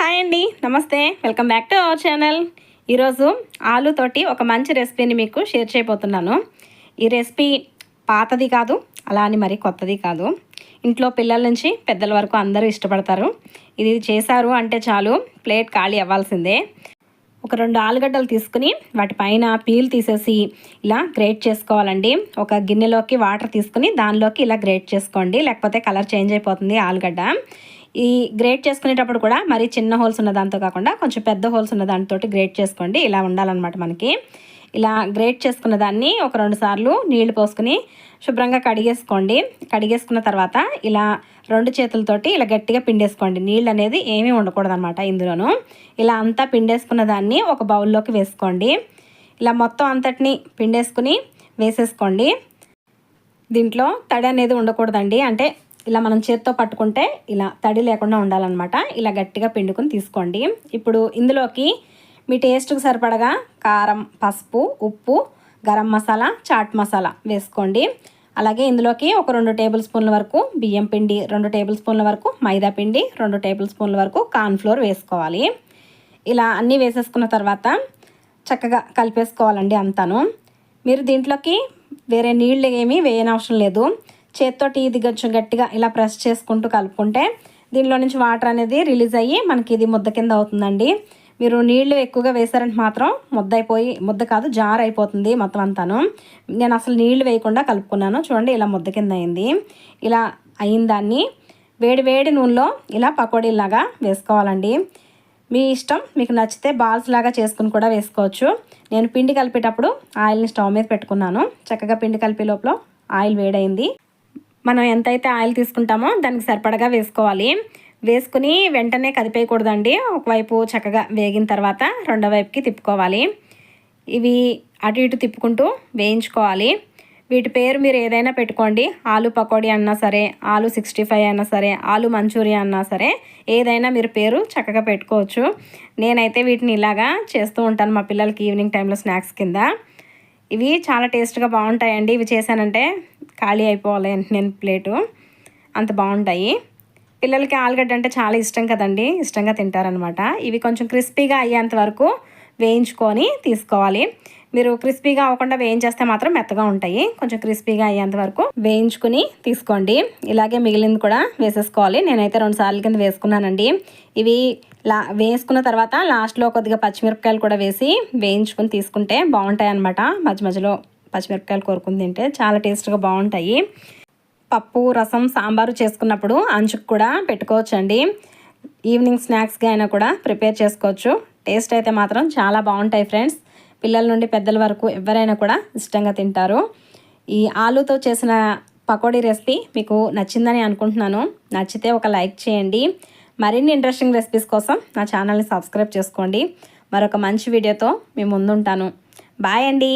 Hi అండి నమస్తే. Welcome back to our channel. ఈరోజు ఆలుతోటి ఒక మంచి రెసిపీని మీకు షేర్ చేయబోతున్నాను. ఈ రెసిపీ పాతది కాదు అలా అని మరి కొత్తది కాదు. ఇంట్లో పిల్లల నుంచి పెద్దల వరకు అందరూ ఇష్టపడతారు. ఇది చేశారు అంటే చాలు ప్లేట్ ఖాళీ అవ్వాల్సిందే. ఒక రెండు ఆలుగడ్డలు తీసుకుని వాటిపైన పీల్ తీసేసి ఇలా గ్రేట్ చేసుకోవాలండి. ఒక గిన్నెలోకి వాటర్ తీసుకుని దానిలోకి ఇలా గ్రేట్ చేసుకోండి. లేకపోతే కలర్ చేంజ్ అయిపోతుంది ఆలుగడ్డ. ఈ గ్రేట్ చేసుకునేటప్పుడు కూడా మరి చిన్న హోల్స్ ఉన్న దాంతో కాకుండా కొంచెం పెద్ద హోల్స్ ఉన్న దాంతో గ్రేట్ చేసుకోండి. ఇలా ఉండాలన్నమాట మనకి. ఇలా గ్రేట్ చేసుకున్న దాన్ని ఒక రెండు సార్లు నీళ్ళు పోసుకుని శుభ్రంగా కడిగేసుకోండి. కడిగేసుకున్న తర్వాత ఇలా రెండు చేతులతోటి ఇలా గట్టిగా పిండేసుకోండి. నీళ్ళు అనేది ఏమీ ఉండకూడదు అనమాట ఇలా అంతా పిండేసుకున్న దాన్ని ఒక బౌల్లోకి వేసుకోండి. ఇలా మొత్తం అంతటిని పిండేసుకుని వేసేసుకోండి. దీంట్లో తడి అనేది ఉండకూడదండి. అంటే ఇలా మనం చేత్తో పట్టుకుంటే ఇలా తడి లేకుండా ఉండాలన్నమాట. ఇలా గట్టిగా పిండుకొని తీసుకోండి. ఇప్పుడు ఇందులోకి మీ టేస్ట్కి సరిపడగా కారం పసుపు ఉప్పు గరం మసాలా చాట్ మసాలా వేసుకోండి. అలాగే ఇందులోకి ఒక రెండు టేబుల్ స్పూన్ల వరకు బియ్యం పిండి రెండు టేబుల్ స్పూన్ల వరకు మైదా పిండి రెండు టేబుల్ స్పూన్ల వరకు కార్న్ఫ్లోర్ వేసుకోవాలి. ఇలా అన్నీ వేసేసుకున్న తర్వాత చక్కగా కలిపేసుకోవాలండి అంతాను. మీరు దీంట్లోకి వేరే నీళ్ళు ఏమీ వేయనవసరం లేదు. చేత్తోటి ఇది కొంచెం గట్టిగా ఇలా ప్రెస్ చేసుకుంటూ కలుపుకుంటే దీనిలో నుంచి వాటర్ అనేది రిలీజ్ అయ్యి మనకి ఇది ముద్ద కింద అవుతుందండి. మీరు నీళ్ళు ఎక్కువగా వేసారంటే మాత్రం ముద్ద అయిపోయి ముద్ద కాదు జార్ అయిపోతుంది మొత్తం అంతాను. నేను అసలు నీళ్ళు వేయకుండా కలుపుకున్నాను. చూడండి ఇలా ముద్ద కింద అయింది. ఇలా అయిన దాన్ని వేడి వేడి నూనెలో ఇలా పకోడీలాగా వేసుకోవాలండి. మీ ఇష్టం మీకు నచ్చితే బాల్స్ లాగా చేసుకుని కూడా వేసుకోవచ్చు. నేను పిండి కలిపేటప్పుడు ఆయిల్ని స్టవ్ మీద పెట్టుకున్నాను. చక్కగా పిండి కలిపే లోపల ఆయిల్ వేడైంది మనం ఎంతైతే ఆయిల్ తీసుకుంటామో దానికి సరిపడగా వేసుకోవాలి. వేసుకుని వెంటనే కదిపేయకూడదండి. ఒకవైపు చక్కగా వేగిన తర్వాత రెండో వైపుకి తిప్పుకోవాలి. ఇవి అటు ఇటు తిప్పుకుంటూ వేయించుకోవాలి. వీటి పేరు మీరు ఏదైనా పెట్టుకోండి. ఆలు పకోడీ అన్నా సరే ఆలు సిక్స్టీ ఫైవ్ అయినా సరే ఆలు మంచూరియా అన్నా సరే ఏదైనా మీరు పేరు చక్కగా పెట్టుకోవచ్చు. నేనైతే వీటిని ఇలాగా చేస్తూ ఉంటాను మా పిల్లలకి ఈవినింగ్ టైంలో స్నాక్స్ కింద. ఇవి చాలా టేస్ట్గా బాగుంటాయండి. ఇవి చేశానంటే ఖాళీ అయిపోవాలి నేను ప్లేటు. అంత బాగుంటాయి. పిల్లలకి ఆలుగడ్డ అంటే చాలా ఇష్టం కదండి. ఇష్టంగా తింటారనమాట ఇవి కొంచెం క్రిస్పీగా అయ్యేంత వరకు వేయించుకొని తీసుకోవాలి. మీరు క్రిస్పీగా అవ్వకుండా వేయించేస్తే మాత్రం మెత్తగా ఉంటాయి. కొంచెం క్రిస్పీగా అయ్యేంత వరకు వేయించుకుని తీసుకోండి. ఇలాగే మిగిలింది కూడా వేసేసుకోవాలి. నేనైతే రెండు సార్లు కింద వేసుకున్నానండి. ఇవి లా వేసుకున్న తర్వాత లాస్ట్లో కొద్దిగా పచ్చిమిరపకాయలు కూడా వేసి వేయించుకుని తీసుకుంటే బాగుంటాయి అనమాట మధ్య మధ్యలో పచ్చిమిరపకాయలు కోరుకుని తింటే చాలా టేస్ట్గా బాగుంటాయి. పప్పు రసం సాంబారు చేసుకున్నప్పుడు అంచుకు కూడా పెట్టుకోవచ్చండి. ఈవినింగ్ స్నాక్స్గా అయినా కూడా ప్రిపేర్ చేసుకోవచ్చు. టేస్ట్ అయితే మాత్రం చాలా బాగుంటాయి ఫ్రెండ్స్. పిల్లల నుండి పెద్దల వరకు ఎవరైనా కూడా ఇష్టంగా తింటారు. ఈ ఆలూతో చేసిన పకోడీ రెసిపీ మీకు నచ్చిందని అనుకుంటున్నాను. నచ్చితే ఒక లైక్ చేయండి. మరిన్ని ఇంట్రెస్టింగ్ రెసిపీస్ కోసం నా ఛానల్ని సబ్స్క్రైబ్ చేసుకోండి. మరొక మంచి వీడియోతో మీ ముందుంటాను. బాయ్ అండి.